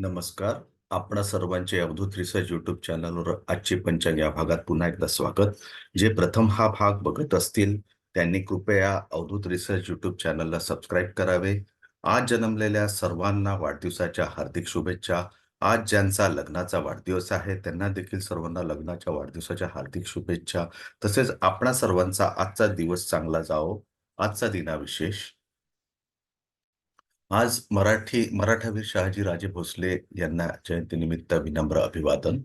नमस्कार. आपणा सर्वांचे अवधूत रिसर्च यूट्यूब चॅनलवर आजचे पंचांग या भागात पुन्हा एकदा स्वागत. जे प्रथम हा भाग बघत असतील त्यांनी कृपया अवधूत रिसर्च यूट्यूब चॅनलला सबस्क्राईब करावे. आज जन्मलेल्या सर्वांना वाढदिवसाच्या हार्दिक शुभेच्छा. आज ज्यांचा लग्नाचा वाढदिवस आहे त्यांना देखील सर्वांना लग्नाच्या वाढदिवसाच्या हार्दिक शुभेच्छा. तसेच आपणा सर्वांचा आजचा दिवस चांगला जावो. आजचा दिनाविशेष आज मराठी मराठावीर शहाजी राजे भोसले यांना जयंतीनिमित्त विनम्र अभिवादन.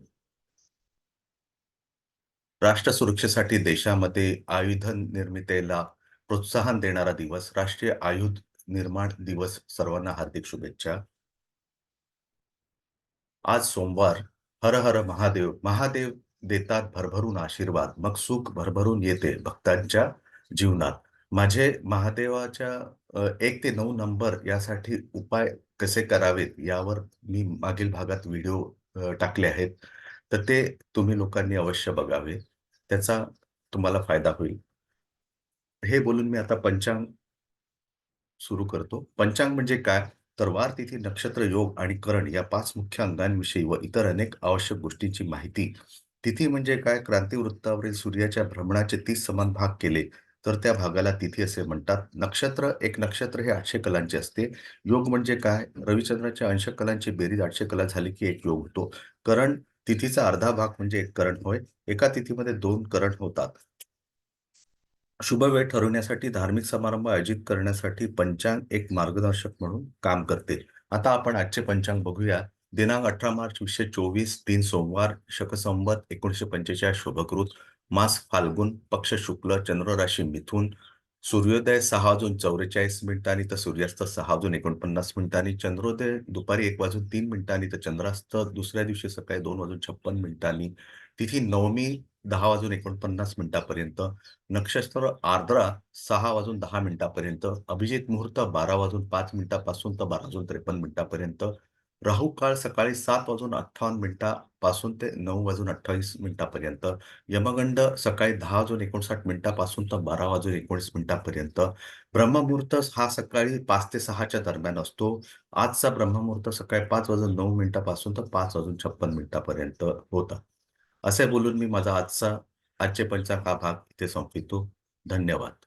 राष्ट्र सुरक्षेसाठी देशामध्ये आयुध निर्मितीला प्रोत्साहन देणारा दिवस राष्ट्रीय आयुध निर्माण दिवस सर्वांना हार्दिक शुभेच्छा. आज सोमवार हर हर महादेव महादेव देतात भरभरून आशीर्वाद मग सुख भरभरून येते भक्तांच्या जीवनात. माझे महादेवाच्या अ, 1 ते 9 नंबर यासाठी उपाय कसे करावेत यावर मी मागील भागात व्हिडिओ अ, टाकले आहेत. तर ते तुम्ही लोकांनी अवश्य बघावे. त्याचा तुम्हाला फायदा होईल. हे बोलून मी आता पंचांग सुरू करतो. पंचांग म्हणजे काय? तर वार, तिथी, नक्षत्र, योग आणि करण या पाच मुख्य अंगांविषयी व इतर अनेक आवश्यक गोष्टींची माहिती. तिथी म्हणजे काय? क्रांतिवृत्तावरील सूर्याच्या भ्रमणाचे 30 समान भाग केले तर त्या भागाला तिथी असे म्हणतात. नक्षत्र एक नक्षत्र हे आठशे कलांचे असते. योग म्हणजे काय? रविचंद्राच्या अंश कलांची बेरीज आठशे कला झाली की एक योग होतो. करण तिथीचा अर्धा भाग म्हणजे एक करण होय. एका तिथीमध्ये दोन करण होतात. शुभ वेळ ठरवण्यासाठी धार्मिक समारंभ आयोजित करण्यासाठी पंचांग एक मार्गदर्शक म्हणून काम करते. आता आपण आजचे पंचांग बघूया. दिनांक 18 मार्च विशे चोवीस तीन सोमवार शकसंवत संवत 1945 शुभकृत मास फाल्गुन पक्ष शुक्ल चंद्र राशी मिथून. सूर्योदय सहा वाजून 44 मिनिटांनी तर सूर्यास्त सहा वाजून 49 मिनिटांनी. चंद्रोदय दुपारी एक वाजून तीन मिनिटांनी तर चंद्रास्त दुसऱ्या दिवशी सकाळी दोन वाजून 56 मिनिटांनी. तिथी नवमी दहा वाजून 49 मिनिटापर्यंत. नक्षत्र आर्द्रा सहा वाजून दहा मिनिटापर्यंत. अभिजित मुहूर्त 12 वाजून पाच मिनिटापासून तर 12 वाजून 53 मिनिटापर्यंत. राहू काळ सकाळी सात वाजून 58 मिनिटापासून ते नऊ वाजून 28 मिनिटापर्यंत यमगंड सकाळी दहा वाजून 59 मिनिटापासून तर 12 वाजून 19 मिनिटापर्यंत ब्रह्ममुहूर्त हा सकाळी पाच ते सहाच्या दरम्यान असतो. आजचा ब्रह्ममुहूर्त सकाळी पाच वाजून नऊ मिनिटापासून तर पाच वाजून 56 मिनिटापर्यंत होता. असे बोलून मी माझा आजचा आजचे पंचांग हा भाग इथे संपवितो. धन्यवाद.